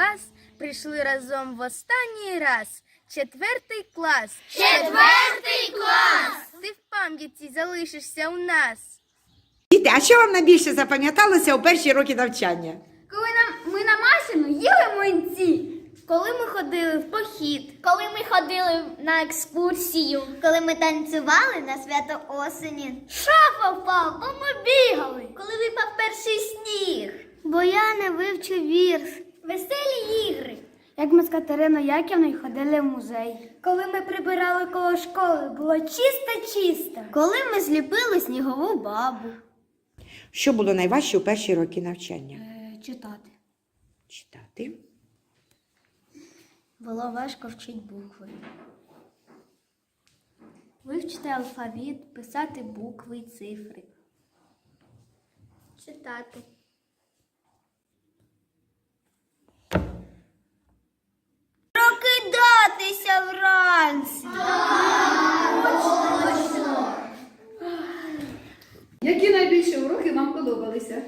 клас прийшли разом в останній раз. Четвертий клас. Четвертий клас! Ти в пам'яті залишишся у нас. Діти, а що вам найбільше запам'яталося у перші роки навчання? Коли нам, ми на Масіну їли млинці. Коли ми ходили в похід, Коли ми ходили на екскурсію. Коли ми танцювали на свято осені, Шафа впав, бо ми бігали. коли випав перший сніг, Бо я не вивчив вірш. Веселі ігри, Як ми з Катериною Яківною ходили в музей. Коли ми прибирали коло школи, було чисто-чисто. коли ми зліпили снігову бабу. Що було найважче у перші роки навчання? Е, читати. Читати. Було важко вчити букви. Вивчити алфавіт, писати букви й цифри. Читати. Прокидатися вранці. Які найбільші уроки вам подобалися?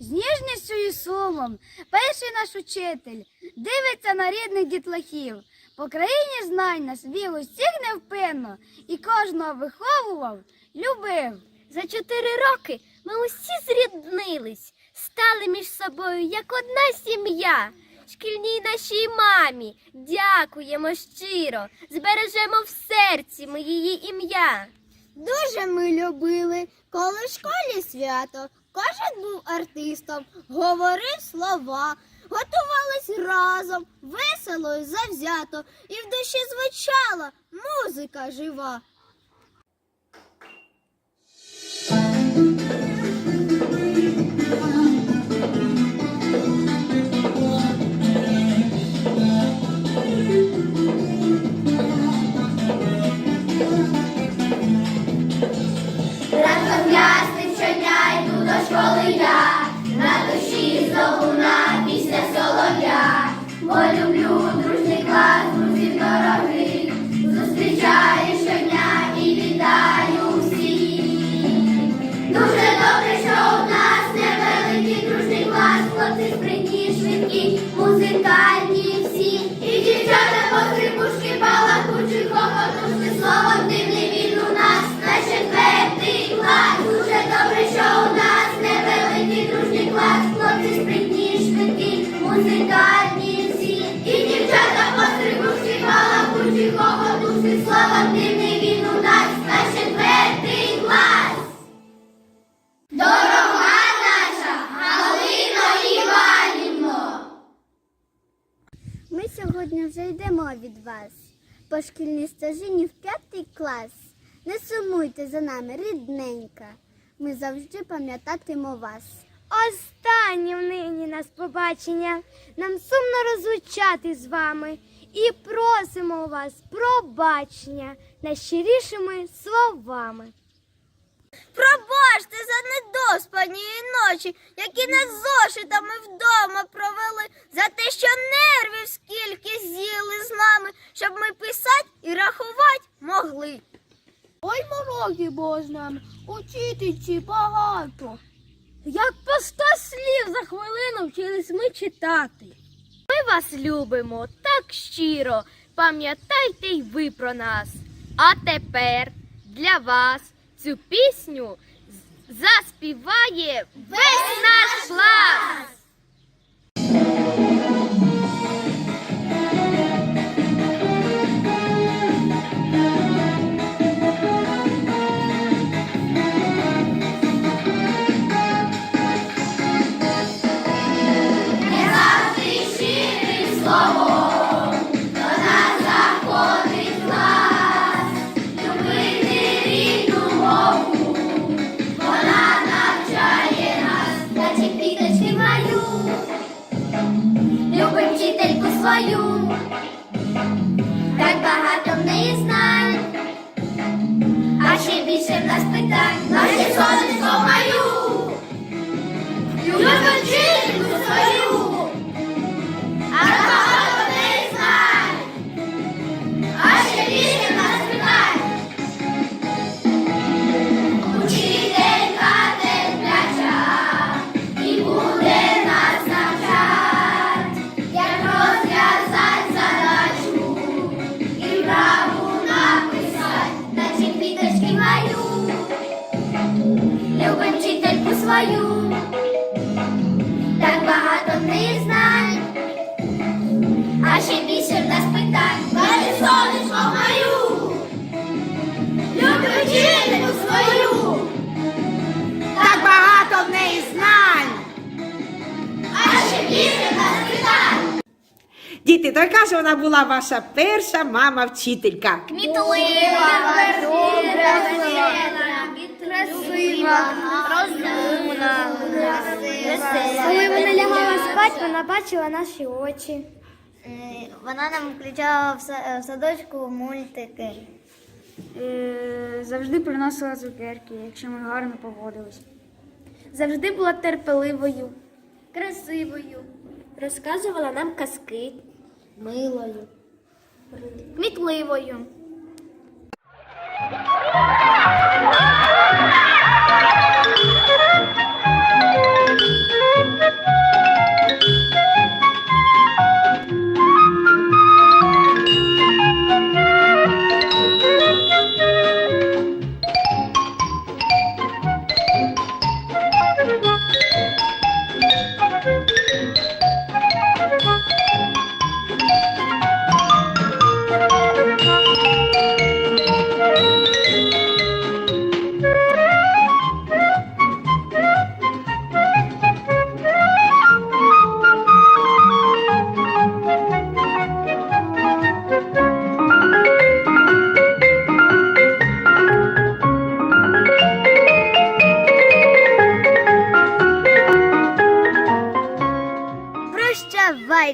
З ніжністю і сумом перший наш учитель дивиться на рідних дітлахів. По країні знань нас вів усіх невпинно і кожного виховував, любив. За чотири роки ми усі зріднились, стали між собою як одна сім'я. Шкільній нашій мамі дякуємо щиро, збережемо в серці ми її ім'я. Дуже ми любили, коли в школі свято. Кожен був артистом, говорив слова, готувались разом, весело і завзято, і в душі звучала музика жива. Клас, хлопці спритні, вже йдемо від вас по шкільній стежині в п'ятий клас. Не сумуйте за нами, рідненька. Ми завжди пам'ятатимо вас. Останнє нині нас побачення. Нам сумно розлучати з вами і просимо у вас пробачення найщирішими словами. Пробачте за недоспані ночі, які нас зошитами вдома провели, за те, що нервів скільки з'їли з нами, щоб ми писати і рахувати могли. Ой, мороки бо з нами, учительці багато. Як по сто слів за хвилину вчились ми читати. Ми вас любимо так щиро, пам'ятайте й ви про нас. А тепер для вас цю пісню заспіває весь наш клас. більше в нас питань. Діти, то яка ж вона була ваша перша мама-вчителька? Коли вона лягала спати, вона бачила наші очі. Е, Вона нам включала в садочку мультики. Е, Завжди приносила цукерки, якщо ми гарно поводились. Завжди була терпеливою. Красивою, Розказувала нам казки. Милою. Кмітливою.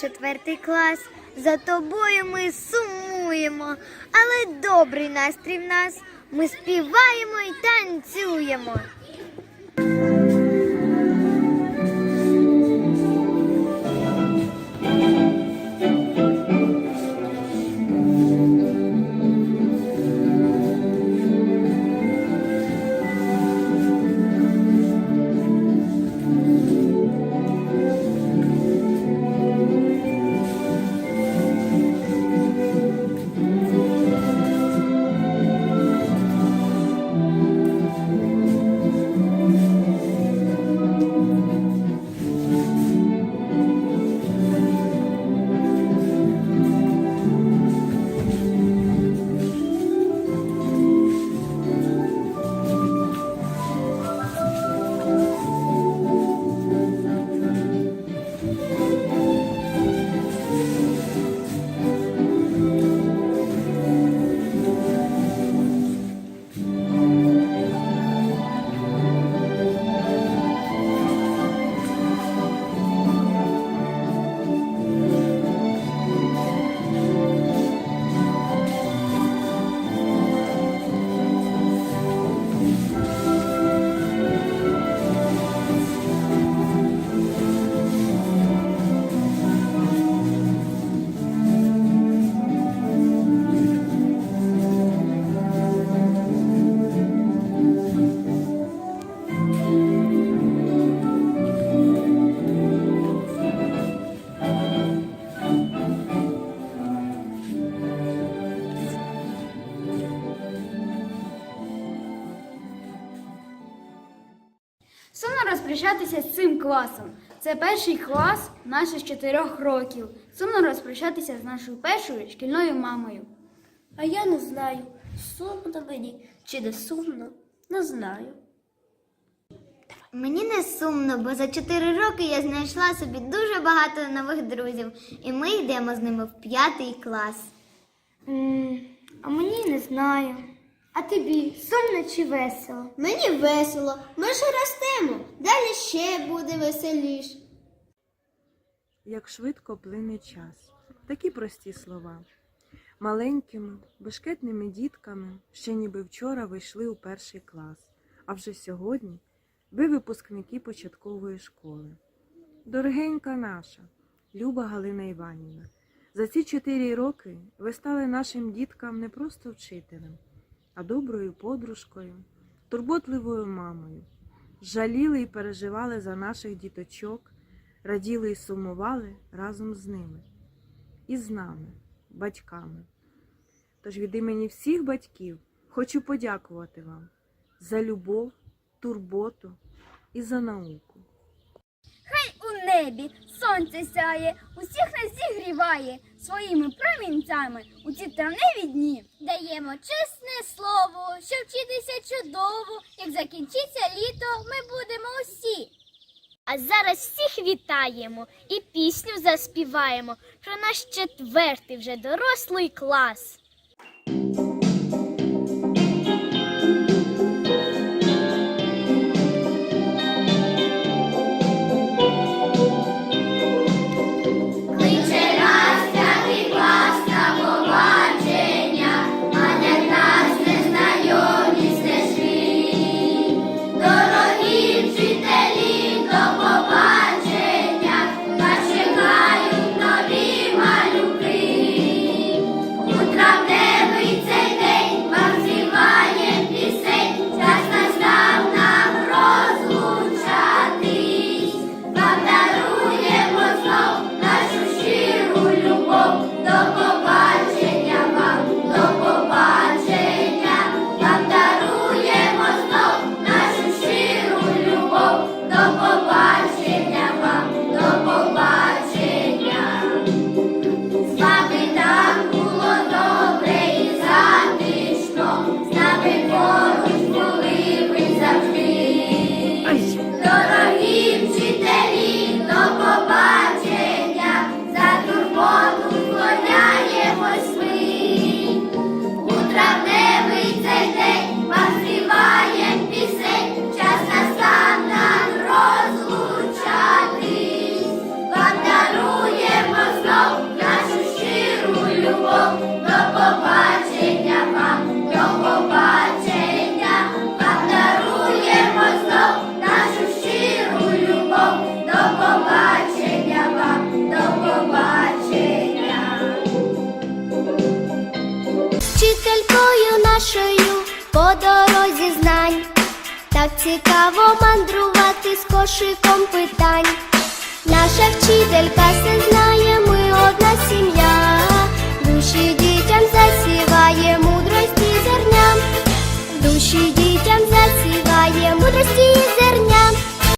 Четвертий клас. За тобою ми сумуємо, але добрий настрій в нас. Ми співаємо і танцюємо. Сумно розпрощатися з цим класом. Це перший клас наших чотирьох років. Сумно розпрощатися з нашою першою шкільною мамою. А я не знаю, сумно мені чи не сумно, не знаю. Мені не сумно, бо за 4 роки я знайшла собі дуже багато нових друзів, і ми йдемо з ними в п'ятий клас. а мені не знаю. А тобі сумно чи весело? Мені весело, ми ж ростемо, далі ще буде веселіше. Як швидко плине час. Такі прості слова. Маленькими, бешкетними дітками ще ніби вчора вийшли у перший клас, а вже сьогодні ви випускники початкової школи. Дорогенька наша, Люба Галина Іванівна, за ці чотири роки ви стали нашим діткам не просто вчителем, а доброю подружкою, турботливою мамою. Жаліли і переживали за наших діточок, раділи і сумували разом з ними і з нами, батьками. Тож від імені всіх батьків хочу подякувати вам за любов, турботу і за науку. Хай У небі сонце сяє, усіх нас зігріває своїми промінцями у ці травневі дні. Даємо чесне слово, що вчитися чудово, як закінчиться літо, ми будемо усі. А зараз всіх вітаємо і пісню заспіваємо про наш четвертий вже дорослий клас. по дорозі знань, так цікаво мандрувати з кошиком питань. Наша вчителька все знає, ми одна сім'я, душі дітям засіває мудрості зерням. душі дітям засіває мудрості зерням.